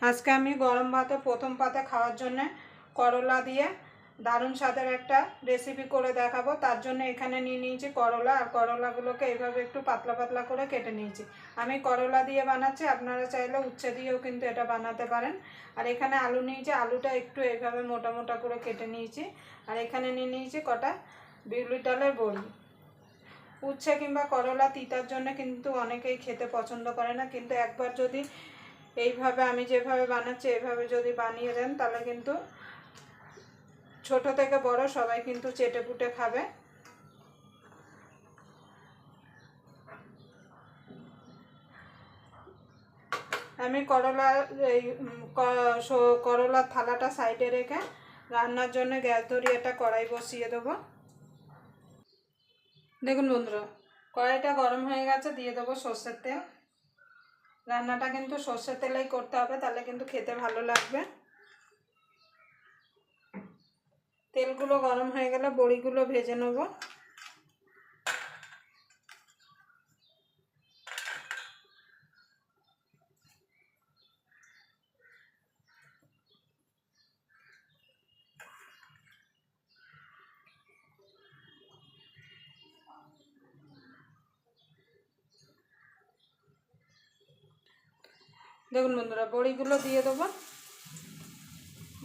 আজকে আমি গরম ভাতে প্রথম পাতে খাওয়ার জন্য করলা দিয়ে দারুণ স্বাদের একটা রেসিপি করে দেখাবো। তার জন্য এখানে নিয়ে নিয়েছি করলা, আর করলাগুলোকে এইভাবে একটু পাতলা পাতলা করে কেটে নিয়েছি। আমি করলা দিয়ে বানাচ্ছি, আপনারা চাইলে উচ্ছে দিয়েও কিন্তু এটা বানাতে পারেন। আর এখানে আলু নিয়েছি, আলুটা একটু এইভাবে মোটা মোটা করে কেটে নিয়েছি। আর এখানে নিয়ে নিয়েছি কটা বিউলি ডালের বড়ি। উচ্ছে কিংবা করলা তিতার জন্য কিন্তু অনেকেই খেতে পছন্দ করে না, কিন্তু একবার যদি এইভাবে আমি যেভাবে বানাচ্ছি, এইভাবে যদি বানিয়ে দেন, তাহলে কিন্তু ছোট থেকে বড় সবাই কিন্তু চেটে পুটে খাবে। আমি করলা, এই করলার থালাটা সাইডে রেখে রান্নার জন্য গ্যাস ধরিয়ে একটা কড়াই বসিয়ে দেবো। দেখুন বন্ধুরা, কড়াইটা গরম হয়ে গেছে, দিয়ে দেবো সর্ষের তেল। রান্নাটা কিন্তু সর্ষের তেলেই করতে হবে, তাহলে কিন্তু খেতে ভালো লাগবে। তেলগুলো গরম হয়ে গেলে বড়িগুলো ভেজে নেব। দেখুন বন্ধুরা, বড়িগুলো দিয়ে দেবো।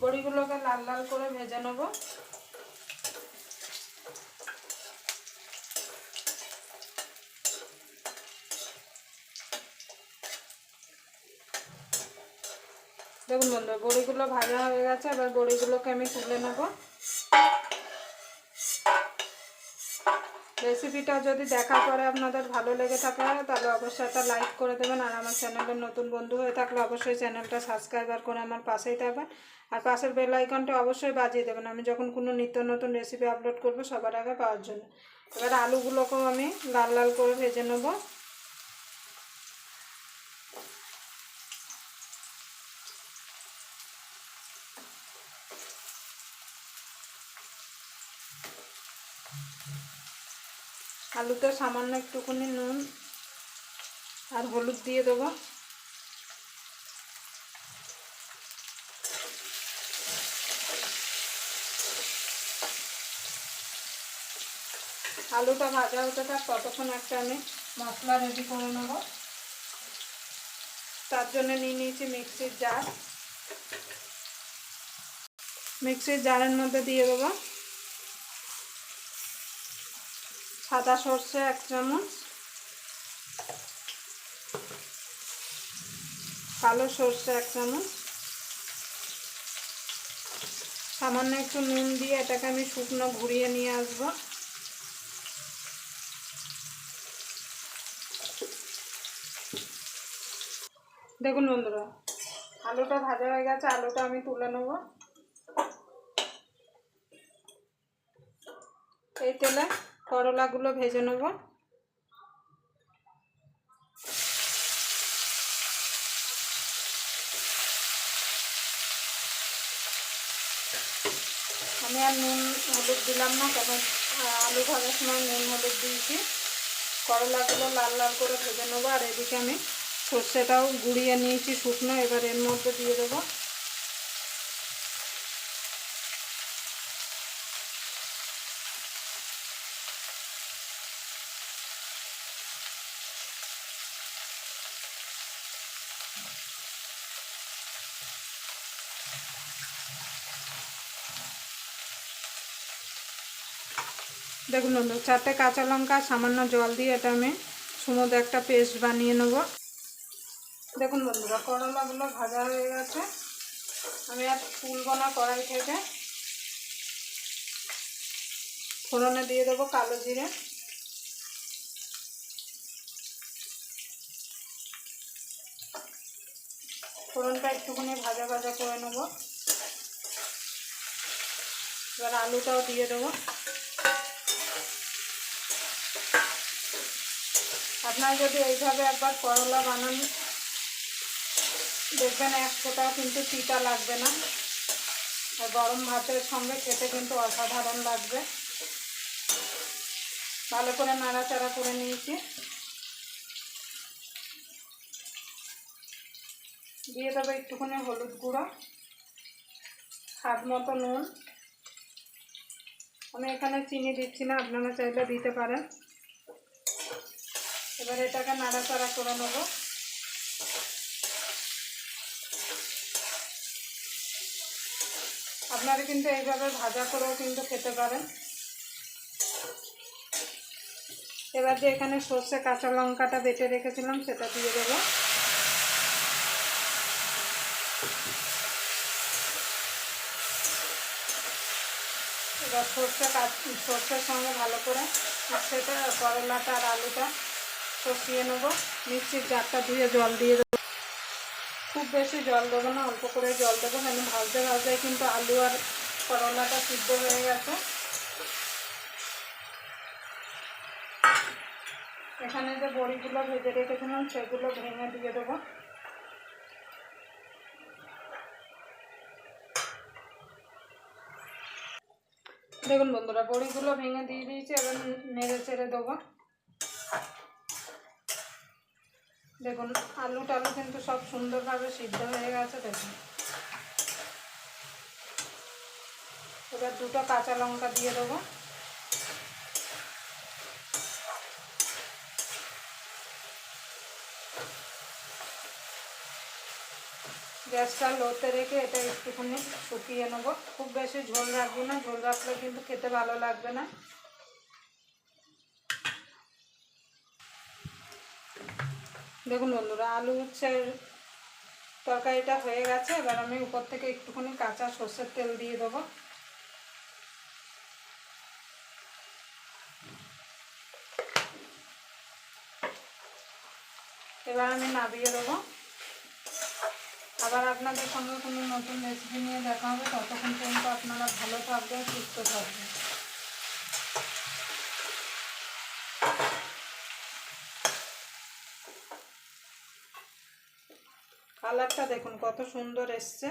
বড়িগুলোকে লাল লাল করে ভেজে নেব। দেখুন বন্ধুরা, বড়িগুলো ভাজা হয়ে গেছে, এবার বড়িগুলোকে আমি তুলে নেব। রেসিপিটা যদি দেখার পরে আপনাদের ভালো লেগে থাকে, তাহলে অবশ্যই একটা লাইক করে দেবেন। আর আমার চ্যানেলের নতুন বন্ধু হয়ে থাকলে অবশ্যই চ্যানেলটা সাবস্ক্রাইবার করে আমার পাশেই থাকবেন। আর পাশের বেল আইকনটা অবশ্যই বাজিয়ে দেবেন। আমি যখন কোনো নিত্য নতুন রেসিপি আপলোড করব, সবার আগে পাওয়ার জন্য। এবার আলুগুলোকেও আমি লাল লাল করে ভেজে নেব। আলুতে সামান্য একটুখানি নুন আর হলুদ দিয়ে দেবো। আলুটা ভাজা হতে থাক, ততক্ষণ একটা আমি মশলা রেডি করে নেব। তার জন্য নিয়ে নিয়েছি মিক্সির জার। মিক্সির জারের মধ্যে দিয়ে দেবো। সাদা সর্ষে এক চামচ। কালো সর্ষে এক চামচ। সামান্য একটু নুন দিয়ে এটাকে আমি শুকনো ঘুরিয়ে নিয়ে আসব। দেখুন বন্ধুরা, আলুটা ভাজা হয়ে গেছে, আলুটা আমি তুলে নেব। এই তেলে করলাগুলো ভেজে নেব। আমি আর নুন, হলুদ দিলাম না, কারণ আলু ভাজার সময় নুন, হলুদ দিয়েছি। করলাগুলো লাল লাল করে ভেজে নেব, আর এদিকে আমি সর্ষেটাও গুঁড়িয়ে নিয়েছি শুকনো, এবার এর মধ্যে দিয়ে দেবো দেখুন বন্ধু, চারটে কাঁচা লঙ্কা, সামান্য জল দিয়ে এটা আমি সমুদ্র একটা পেস্ট বানিয়ে নেব। দেখুন বন্ধুরা করলাগুলো ভাজা হয়ে গেছে। আমি আর তুলবো না কড়াই থেকে ফোড়নে দিয়ে দেবো কালো জিরে। ফোড়নটা একটুখানি ভাজা ভাজা করে নেব। এবার আলুটাও দিয়ে দেবো। আপনারা যদি এইভাবে একবার করলা বানান, দেখবেন এক ফোঁটাও কিন্তু তিতা লাগবে না। আর গরম ভাতের সঙ্গে খেতে কিন্তু অসাধারণ লাগবে। ভালো করে নাড়াচাড়া করে নিয়েছি। দিয়ে দেবো একটুখানি হলুদ গুঁড়ো, স্বাদ মতো নুন। আমি এখানে চিনি দিচ্ছি না, আপনারা চাইলে দিতে পারেন। এবার এটাকে নাড়াচাড়া করে নেব। আপনারা কিন্তু এইভাবে ভাজা করেও কিন্তু খেতে পারেন। এবার যে এখানে সর্ষে কাঁচা লঙ্কাটা বেটে রেখেছিলাম, সেটা দিয়ে দেবো। এবার সর্ষে কাঁচ- সর্ষের সঙ্গে ভালো করে সেটা করলাটা আর আলুটা কষিয়ে নেব। মিক্সির জারটা ধুয়ে জল দিয়ে দেবো। খুব বেশি জল দেবো না, অল্প করে জল দেবো কেন ভাজতে ভাজতে কিন্তু আলু আর করলাটা সিদ্ধ হয়ে গেছে। এখানে যে বড়িগুলো ভেজে রেখেছিলাম, সেগুলো ভেঙে দিয়ে দেবো। দেখুন বন্ধুরা, বড়িগুলো ভেঙে দিয়ে দিয়েছি, এবার নেড়ে চেড়ে দেবো। দেখুন আলু টালু কিন্তু সব সুন্দরভাবে সিদ্ধ হয়ে গেছে, দেখুন। এবার দুটো কাঁচা লঙ্কা দিয়ে দেবো। গ্যাসটা লোতে রেখে এটা একটুখানি শুকিয়ে নেব। খুব বেশি ঝোল রাখব না, ঝোল রাখলে কিন্তু খেতে ভালো লাগবে না। দেখুন বন্ধুরা, আলু উচ্ছের তরকারিটা হয়ে গেছে, এবার আমি উপর থেকে একটুখানি কাঁচা সর্ষের তেল দিয়ে দেবো। এবার আমি নাবিয়ে দেবো। আবার আপনাদের সঙ্গে কোনো নতুন রেসিপি নিয়ে দেখা হবে, ততক্ষণ পর্যন্ত আপনারা ভালো থাকবেন, সুস্থ থাকবেন। কালারটা দেখুন, কত সুন্দর এসছে।